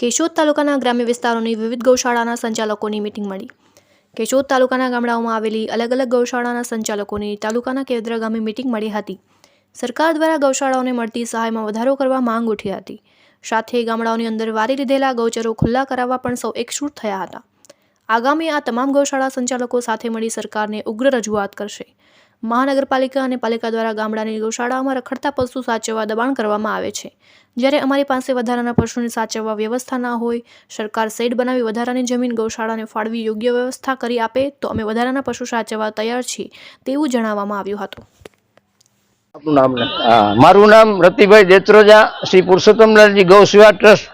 કેશોદ તાલુકાના ગ્રામ્ય વિસ્તારોની વિવિધ ગૌશાળાના સંચાલકોની મિટિંગ મળી. કેશોદ તાલુકાના ગામડાઓમાં આવેલી અલગ અલગ ગૌશાળાના સંચાલકોની તાલુકાના કેવદ્રા ગામે મિટિંગ મળી હતી. સરકાર દ્વારા ગૌશાળાઓને મળતી સહાયમાં વધારો કરવા માંગ ઉઠી હતી. સાથે ગામડાઓની અંદર વારી લીધેલા ગૌચરો ખુલ્લા કરાવવા પણ સૌ એકસૂટ થયા હતા. આગામી આ તમામ ગૌશાળા સંચાલકો સાથે મળી સરકારને ઉગ્ર રજૂઆત કરશે. મહાનગરપાલિકા અને પાલિકા દ્વારા ગામડાની ગૌશાળાઓમાં રખડતા પશુ સાચવવા દબાણ કરવામાં આવે છે. જ્યારે અમારી પાસે વધારાના પશુને સાચવવા વ્યવસ્થા ના હોય, સરકાર શેડ બનાવી વધારાની જમીન ગૌશાળાને ફાળવી યોગ્ય વ્યવસ્થા કરી આપે, તો અમે વધારાના પશુ સાચવવા તૈયાર છીએ, તેવું જણાવવામાં આવ્યું હતું. મારું નામ રતિભાઈ દેત્રોજા, શ્રી પુરુષોત્તમલાલજી ગૌ સેવા ટ્રસ્ટ,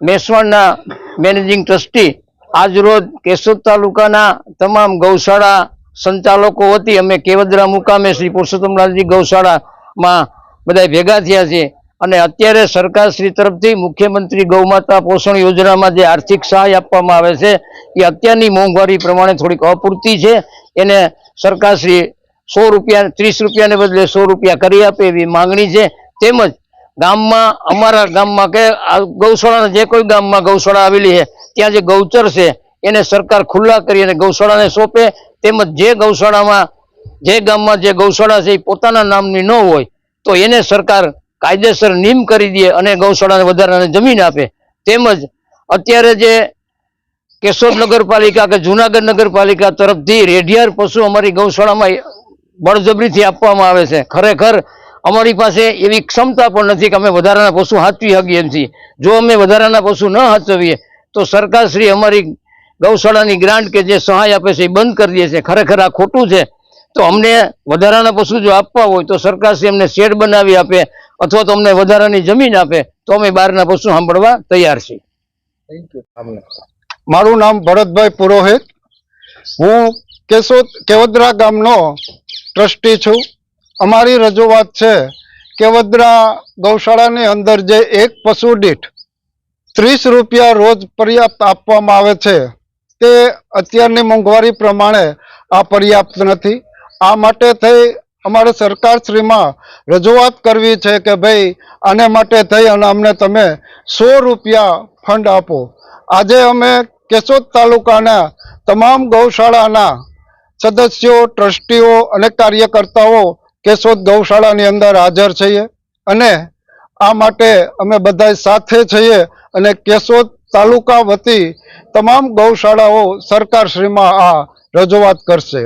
મેસવાડના મેનેજિંગ ટ્રસ્ટી. આજરોજ કેશોદ તાલુકાના તમામ ગૌશાળા સંચાલકો વતી અમે કેવદરા મુકામે શ્રી પુરુષોત્તમલાલજી ગૌશાળામાં બધા ભેગા થયા છે અને અત્યારે સરકાર શ્રી તરફથી મુખ્યમંત્રી ગૌમાતા પોષણ યોજનામાં જે આર્થિક સહાય આપવામાં આવે છે, એ અત્યારની મોંઘવારી પ્રમાણે થોડીક અપૂરતી છે. એને સરકારશ્રી સો રૂપિયા, ત્રીસ રૂપિયાને બદલે સો રૂપિયા કરી આપે એવી માંગણી છે. તેમજ ગામમાં, અમારા ગામમાં કે ગૌશાળાના જે કોઈ ગામમાં ગૌશાળા આવેલી છે, ત્યાં જે ગૌચર છે એને સરકાર ખુલ્લા કરી અને ગૌશાળાને સોંપે. તેમજ જે ગૌશાળામાં, જે ગામમાં જે ગૌશાળા છે એ પોતાના નામની ન હોય, તો એને સરકાર કાયદેસર નિયમ કરી દે અને ગૌશાળાને વધારાને જમીન આપે. તેમજ અત્યારે જે કેશોદ નગરપાલિકા કે જુનાગઢ નગરપાલિકા તરફથી રેઢિયાર પશુ અમારી ગૌશાળામાં બળજબરીથી આપવામાં આવે છે. ખરેખર અમારી પાસે એવી ક્ષમતા પણ નથી કે અમે વધારાના પશુ હાચવી શકીએ એમ છીએ. જો અમે વધારાના પશુ ન હાચવીએ, તો સરકારશ્રી અમારી ગૌશાળાની ગ્રાન્ટ કે જે સહાય આપે છે એ બંધ કરી દે છે ખરેખર આ ખોટું છે. તો અમને વધારાના પશુ જો આપવા હોય તો સરકારશ્રી અમને શેડ બનાવી આપે અથવા તો અમને વધારાની જમીન આપે તો અમે બહારના પશુ સાંભળવા તૈયાર છીએ. થેન્ક યુ મારું નામ ભરતભાઈ પુરોહિત. હું કેશોદ કેવદરા ગામનો ટ્રસ્ટી છું. અમારી રજૂઆત છે કેવદરા ગૌશાળાની અંદર જે એક પશુ દીઠ ત્રીસ રૂપિયા રોજ પર્યાપ્ત આપવામાં આવે છે. તે અત્યારની મોંઘવારી પ્રમાણે આ પર્યાપ્ત નથી. આ માટે થઈ અમારે સરકારશ્રીમાં રજૂઆત કરવી છે કે ભાઈ આને માટે થઈ અને અમને તમે સો રૂપિયા ફંડ આપો. આજે અમે કેશોદ તાલુકાના તમામ ગૌશાળાના સદસ્યો, ટ્રસ્ટીઓ અને કાર્યકર્તાઓ કેશોદ ગૌશાળાની અંદર હાજર છીએ અને આ માટે અમે બધા સાથે છીએ અને કેશોદ તાલુકા વતી તમામ ગૌશાળાઓ સરકારશ્રીમાં આ રજૂઆત કરશે.